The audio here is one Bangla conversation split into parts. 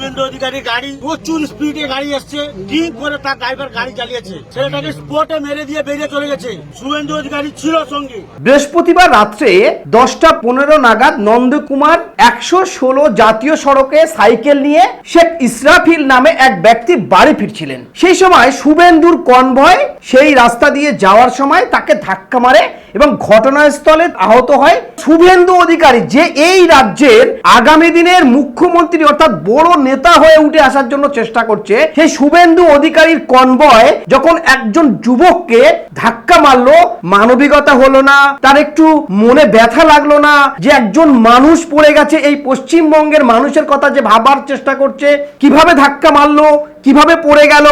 শুভেন্দু অধিকারী গাড়ি, প্রচুর স্পিডে গাড়ি এসছে ড্রিঙ্ক করে তার ড্রাইভার গাড়ি চালিয়েছে। ছেলেটাকে স্পটে মেরে দিয়ে বেরিয়ে চলে গেছে। শুভেন্দু অধিকারী ছিল সঙ্গে। বৃহস্পতিবার রাত্রে দশটা পনেরো নাগাদ নন্দকুমার একশো ষোলো জাতীয় সড়কে সাইকেল নিয়ে শেখ ইসরাফিল নামে এক ব্যক্তি বাড়ি ফিরছিলেন। সেই সময় শুভেন্দুর কনভয় সেই রাস্তা দিয়ে যাওয়ার সময় তাকে ধাক্কা মারে এবং ঘটনাস্থলে আহত হয় শুভেন্দু অধিকারী, যে এই রাজ্যের আগামী দিনের মুখ্যমন্ত্রী অর্থাৎ বড় নেতা হয়ে উঠে আসার জন্য চেষ্টা করছে, সেই শুভেন্দু অধিকারীর কনভয় যখন একজন যুবককে ধাক্কা মারলো, মানবিকতা হলো না, তার একটু মনে ব্যথা লাগল না, যে একজন মানুষ পড়ে গেছে এই পশ্চিমবঙ্গের মানুষের কথা যে ভাবার চেষ্টা করছে, কীভাবে ধাক্কা মারলো, কীভাবে পড়ে গেল,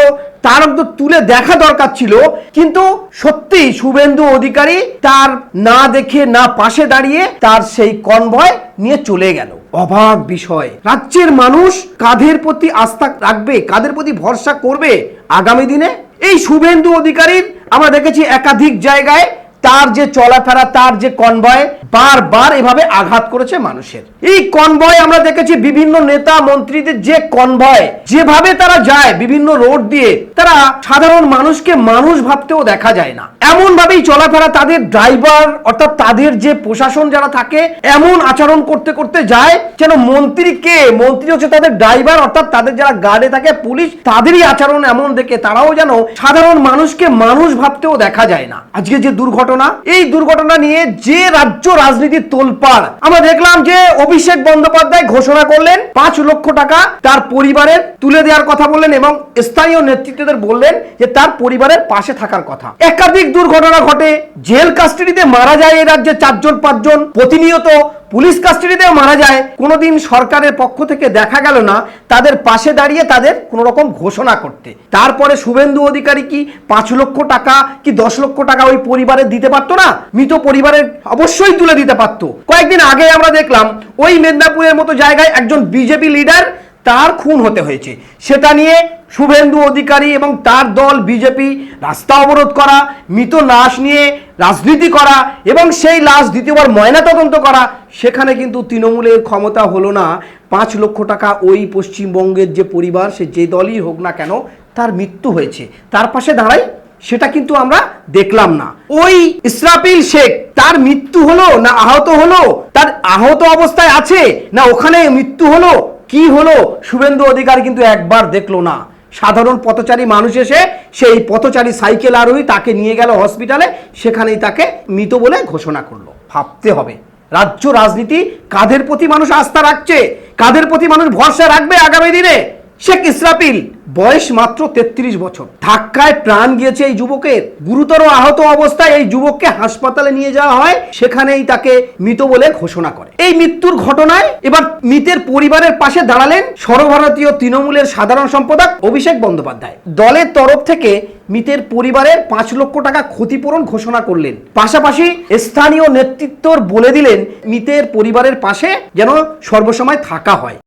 তার তো তুলে দেখা দরকার ছিল, কিন্তু সত্যি শুভেন্দু অধিকারী তার না দেখে, না পাশে দাঁড়িয়ে তার সেই কনভয় নিয়ে চলে গেল। অবাক বিষয়। রাজ্যের মানুষ কাদের প্রতি আস্থা রাখবে কাদের প্রতি ভরসা করবে আগামী দিনে? এই শুভেন্দু অধিকারীর আমরা দেখেছি একাধিক জায়গায় তার যে চলাফেরা, তার যে কনভয়, বারবার এভাবে আঘাত করেছে মানুষের। এই কনভয় আমরা দেখেছি বিভিন্ন নেতা, মন্ত্রীদের যে কনভয়, যেভাবে তারা যায় বিভিন্ন রোড দিয়ে, তারা সাধারণ মানুষকে মানুষ ভাবতেও দেখা যায় না। এমন ভাবেই চলাফেরা তাদের ড্রাইভার অর্থাৎ তাদের যে প্রশাসন যারা থাকে, এমন আচরণ করতে করতে যায়, যেন মন্ত্রী কে মন্ত্রী হচ্ছে তাদের ড্রাইভার অর্থাৎ তাদের যারা গার্ডে থাকে, পুলিশ, তাদেরই আচরণ এমন দেখে তারাও যেন সাধারণ মানুষকে মানুষ ভাবতেও দেখা যায় না। আজকে যে দুর্ঘটনা এই দুর্ঘটনা নিয়ে যে রাজ্য রাজনীতির তোলপাড়। আমরা দেখলাম যে অভিষেক বন্দ্যোপাধ্যায় ঘোষণা করলেন, পাঁচ লক্ষ টাকা তার পরিবারের তুলে দেওয়ার কথা বললেন এবং স্থানীয় নেতৃত্বদের বললেন যে তার পরিবারের পাশে থাকার কথা। একাধিক দুর্ঘটনা ঘটে, জেল কাস্টাডিতে মারা যায় এই রাজ্যে চারজন, পাঁচজন, প্রতিনিয়ত পুলিশ কাস্টাডিতেও মারা যায়। কোনোদিন সরকারের পক্ষ থেকে দেখা গেল না তাদের পাশে দাঁড়িয়ে তাদের কোনো রকম ঘোষণা করতে। তারপরে শুভেন্দু অধিকারী কি পাঁচ লক্ষ টাকা কি দশ লক্ষ টাকা ওই পরিবারের দিতে পারতো না? মৃত পরিবারের অবশ্যই তুলে দিতে পারতো। কয়েকদিন আগে আমরা দেখলাম, ওই মেদিনীপুরের মতো জায়গায় একজন বিজেপি লিডার তার খুন হতে হয়েছে। সেটা নিয়ে শুভেন্দু অধিকারী এবং তার দল বিজেপি রাস্তা অবরোধ করা, মৃত লাশ নিয়ে রাজনীতি করা এবং সেই লাশ দ্বিতীয়বার ময়নাতদন্ত করা সেখানে কিন্তু তৃণমূলের ক্ষমতা হলো না। পাঁচ লক্ষ টাকা ওই পশ্চিমবঙ্গের যে পরিবার, সে যে দলই হোক না কেন, তার মৃত্যু হয়েছে। তার পাশে দাঁড়াই, সেটা কিন্তু আমরা দেখলাম না। ওই ইসরাফিল শেখ, তার মৃত্যু হলো না আহত হলো? তার আহত অবস্থায় আছে না ওখানে মৃত্যু হলো? কি হলো? শুভেন্দু অধিকার কিন্তু একবার দেখল না। সাধারণ পথচারী মানুষ এসে সেই পথচারী সাইকেল আরোহী তাকে নিয়ে গেল হসপিটালে, সেখানেই তাকে মৃত বলে ঘোষণা করল। ভাবতে হবে। রাজ্য রাজনীতি কাদের প্রতি মানুষ আস্থা রাখছে? কাদের প্রতি মানুষ ভরসা রাখবে আগামী দিনে? শেখ ইসরাফিল, বয়স মাত্র তেত্রিশ বছর। ধাক্কায় প্রাণ গিয়েছে এই যুবকের। গুরুতর আহত অবস্থায় এই যুবককে হাসপাতালে নিয়ে যাওয়া হয়। সেখানেই তাকে মৃত বলে ঘোষণা করে। এই মৃত্যুর ঘটনায় এবার মৃতের পরিবারের পাশে দাঁড়ালেন সর্বভারতীয় তৃণমূলের সাধারণ সম্পাদক অভিষেক বন্দ্যোপাধ্যায়। দলের তরফ থেকে মৃতের পরিবারের পাঁচ লক্ষ টাকা ক্ষতিপূরণ ঘোষণা করলেন। পাশাপাশি স্থানীয় নেতৃত্বর বলে দিলেন, মৃতের পরিবারের পাশে যেন সর্বসময় থাকা হয়।